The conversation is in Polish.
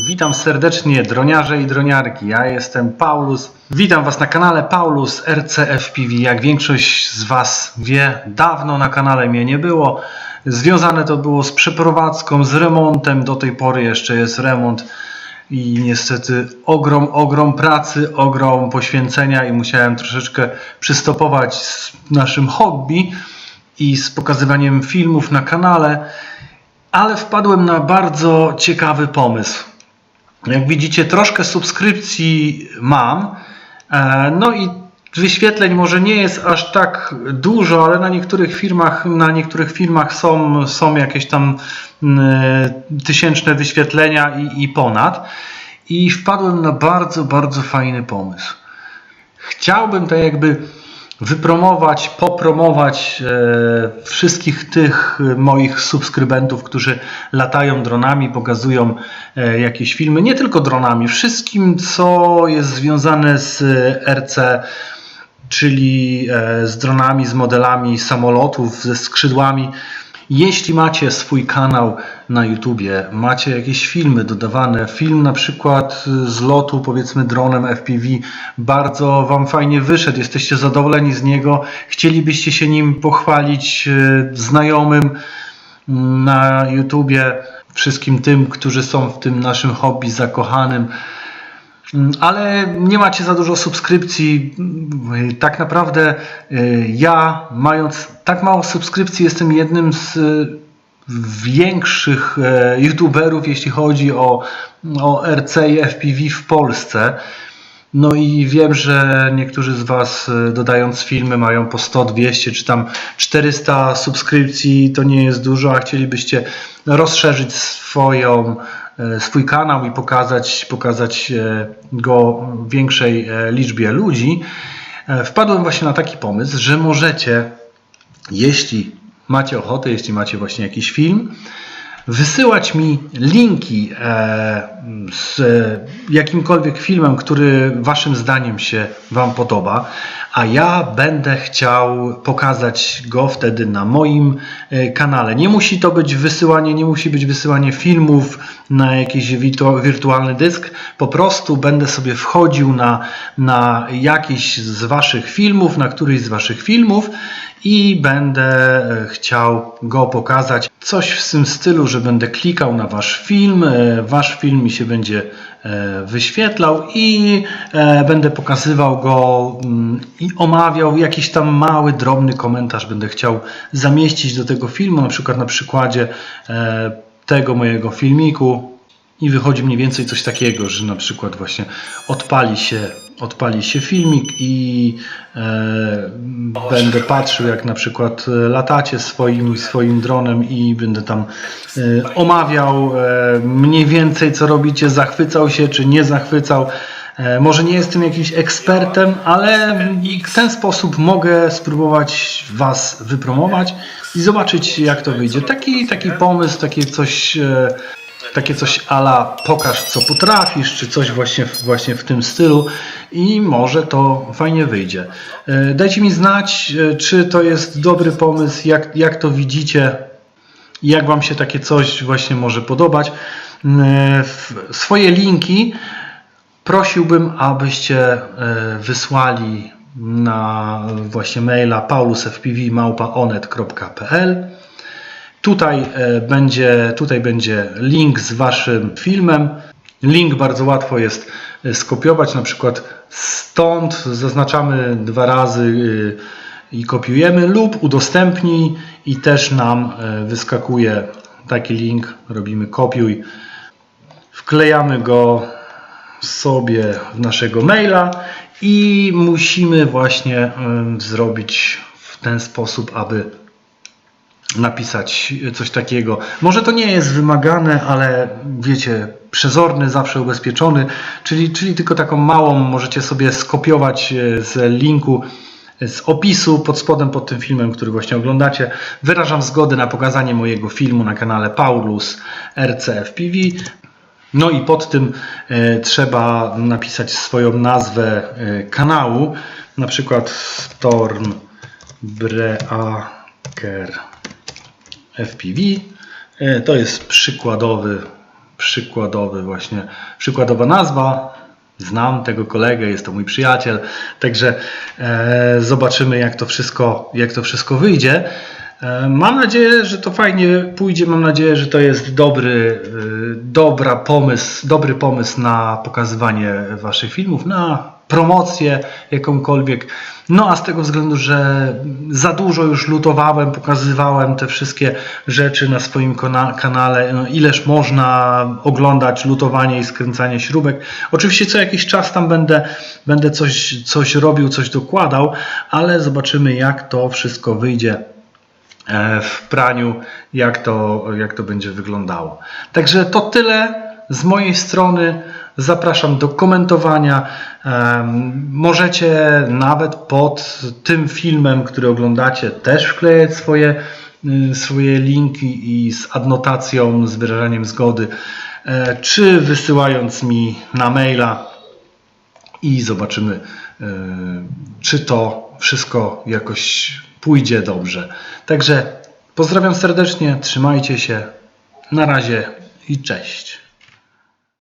Witam serdecznie droniarze i droniarki. Ja jestem Paulus. Witam Was na kanale Paulus RCFPV. Jak większość z Was wie, dawno na kanale mnie nie było. Związane to było z przeprowadzką, z remontem. Do tej pory jeszcze jest remont i niestety ogrom, ogrom pracy, ogrom poświęcenia i musiałem troszeczkę przystopować z naszym hobby i z pokazywaniem filmów na kanale, ale wpadłem na bardzo ciekawy pomysł. Jak widzicie, troszkę subskrypcji mam, e, no i wyświetleń może nie jest aż tak dużo, ale na niektórych firmach, na niektórych filmach są, są jakieś tam tysięczne wyświetlenia i, i ponad. I wpadłem na bardzo, bardzo fajny pomysł. Chciałbym tak jakby wypromować, popromować e, wszystkich tych e, moich subskrybentów, którzy latają dronami, pokazują e, jakieś filmy, nie tylko dronami, wszystkim co jest związane z RC, czyli z dronami, z modelami samolotów, ze skrzydłami. Jeśli macie swój kanał na YouTubie, macie jakieś filmy dodawane, film na przykład z lotu, powiedzmy dronem FPV, bardzo Wam fajnie wyszedł, jesteście zadowoleni z niego, chcielibyście się nim pochwalić e, znajomym mm, na YouTubie, wszystkim tym, którzy są w tym naszym hobby zakochanym, ale nie macie za dużo subskrypcji. Mm, Tak naprawdę y, ja, mając tak mało subskrypcji, jestem jednym z y, większych youtuberów, jeśli chodzi o, o RC i FPV w Polsce. No i wiem, że niektórzy z Was y, dodając filmy mają po 100, 200 czy tam 400 subskrypcji, to nie jest dużo, a chcielibyście rozszerzyć swoją, swój kanał i pokazać, pokazać e, go większej e, liczbie ludzi. E, Wpadłem właśnie na taki pomysł, że możecie, jeśli macie ochotę, jeśli macie właśnie jakiś film, wysyłać mi linki e, z jakimkolwiek filmem, który Waszym zdaniem się Wam podoba, a ja będę chciał pokazać go wtedy na moim e, kanale. Nie musi to być wysyłanie, nie musi być wysyłanie filmów na jakiś wirtu- wirtualny dysk. Po prostu będę sobie wchodził na, na jakiś z Waszych filmów, na któryś z Waszych filmów i będę e, chciał go pokazać. Coś w tym stylu, że będę klikał na Wasz film, e, Wasz film mi się będzie e, wyświetlał i będę pokazywał go mm, i omawiał jakiś tam mały, drobny komentarz będę chciał zamieścić do tego filmu, na przykład na przykładzie tego mojego filmiku i wychodzi mniej więcej coś takiego, że na przykład właśnie odpali się, odpali się filmik i e, będę patrzył jak na przykład e, latacie swoim, swoim dronem i będę tam e, omawiał e, mniej więcej co robicie, zachwycał się czy nie zachwycał. E, Może nie jestem jakimś ekspertem, ale w ten sposób mogę spróbować Was wypromować i zobaczyć jak to wyjdzie. Taki, taki pomysł, takie coś e, takie coś ala pokaż co potrafisz, czy coś właśnie, właśnie w tym stylu i może to fajnie wyjdzie. E, Dajcie mi znać, czy to jest dobry pomysł, jak, jak to widzicie, jak Wam się takie coś właśnie może podobać. Swoje linki prosiłbym, abyście e, wysłali na właśnie maila paulusfpv.onet.pl Tutaj e, będzie, tutaj będzie link z Waszym filmem. Link bardzo łatwo jest e, skopiować, na przykład stąd zaznaczamy dwa razy i kopiujemy lub udostępnij i też nam wyskakuje taki link. Robimy kopiuj, wklejamy go sobie w naszego maila i musimy właśnie zrobić w ten sposób, aby napisać coś takiego. Może to nie jest wymagane, ale wiecie, przezorny, zawsze ubezpieczony, czyli, czyli tylko taką małą możecie sobie skopiować e, z linku z opisu pod spodem pod tym filmem, który właśnie oglądacie. Wyrażam zgodę na pokazanie mojego filmu na kanale Paulus RCFPV. No i pod tym e, trzeba napisać swoją nazwę e, kanału, na przykład Storm Breaker FPV. E, To jest przykładowy przykładowy właśnie, przykładowa nazwa. Znam tego kolegę, jest to mój przyjaciel, także zobaczymy jak to wszystko, jak to wszystko wyjdzie. E, Mam nadzieję, że to fajnie pójdzie. Mam nadzieję, że to jest dobry, y, dobra pomysł, dobry pomysł na pokazywanie Waszych filmów, na promocję jakąkolwiek. No a z tego względu, że za dużo już lutowałem, pokazywałem te wszystkie rzeczy na swoim kanale, no, ileż można oglądać lutowanie i skręcanie śrubek. Oczywiście co jakiś czas tam będę, będę coś, coś robił, coś dokładał, ale zobaczymy jak to wszystko wyjdzie e, w praniu, jak to, jak to będzie wyglądało. Także to tyle z mojej strony. Zapraszam do komentowania. Em, Możecie nawet pod tym filmem, który oglądacie, też wklejać swoje, y, swoje linki i z adnotacją, z wyrażaniem zgody, e, czy wysyłając mi na maila i zobaczymy, e, czy to wszystko jakoś pójdzie dobrze. Także pozdrawiam serdecznie, trzymajcie się, na razie i cześć.